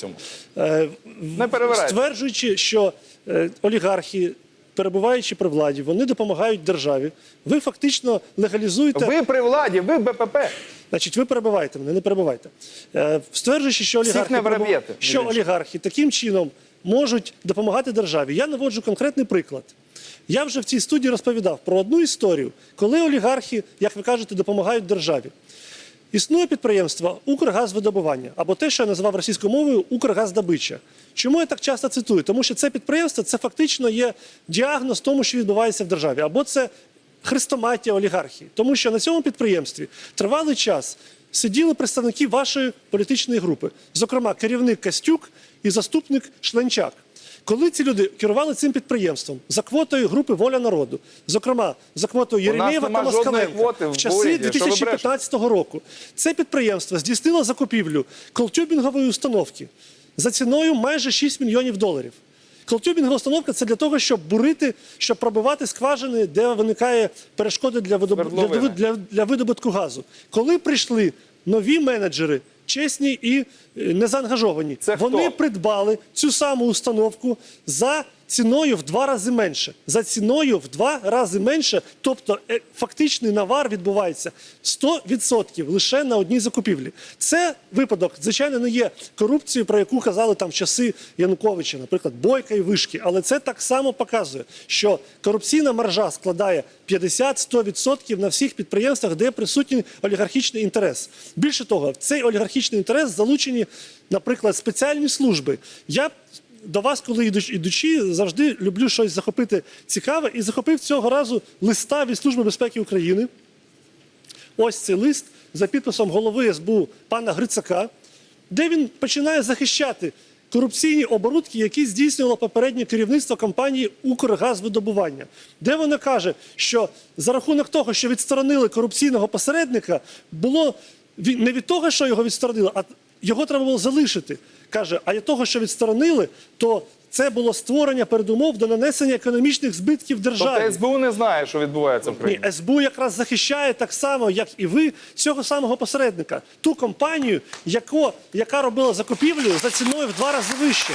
цьому? Е, Не перевирайте. Стверджуючи, що е, олігархи, перебуваючи при владі, вони допомагають державі. Ви фактично легалізуєте. Ви при владі, ви БПП. Значить, ви перебиваєте мене, не перебивайте. Е, стверджуючи, що олігархи, не перебу- що олігархи таким чином можуть допомагати державі. Я наводжу конкретний приклад. Я вже в цій студії розповідав про одну історію, коли олігархи, як ви кажете, допомагають державі. Існує підприємство Укргазвидобування або те, що я називав російською мовою Укргаздобича. Чому я так часто цитую? Тому що це підприємство це фактично є діагноз тому, що відбувається в державі, або це хрестоматія олігархії. Тому що на цьому підприємстві тривалий час сиділи представники вашої політичної групи, зокрема керівник Костюк і заступник Шленчак. Коли ці люди керували цим підприємством за квотою групи Воля народу, зокрема за квотою Єремєєва та Москаленка, в часи уряді. Що 2015 року це підприємство здійснило закупівлю колтюбінгової установки за ціною майже 6 мільйонів доларів. Колтюбінгова установка це для того, щоб бурити, щоб пробивати скважини, де виникає перешкоди для, видоб... для, для, для видобутку газу. Коли прийшли нові менеджери, чесні і е, незаангажовані, Це хто? вони придбали цю саму установку за ціною в два рази менше. За ціною в два рази менше, тобто е, фактичний навар відбувається 100% лише на одній закупівлі. Це випадок, звичайно, не є корупцією, про яку казали там в часи Януковича, наприклад, Бойка і Вишки. Але це так само показує, що корупційна маржа складає 50-100% на всіх підприємствах, де присутній олігархічний інтерес. Більше того, в цей олігархічний інтерес залучені, наприклад, спеціальні служби. Я до вас, коли йдуч- ідучи, завжди люблю щось захопити цікаве і захопив цього разу листа від Служби безпеки України. Ось цей лист за підписом голови СБУ пана Грицака, де він починає захищати корупційні оборудки, які здійснювало попереднє керівництво компанії Укргазвидобування, де вона каже, що за рахунок того, що відсторонили корупційного посередника, було не від того, що його відсторонили, а його треба було залишити. Каже, а для того, що відсторонили, то це було створення передумов до нанесення економічних збитків державі. Тобто СБУ не знає, що відбувається в країні. Ні, СБУ якраз захищає так само, як і ви, цього самого посередника, ту компанію, яко, яка робила закупівлю за ціною в два рази вище.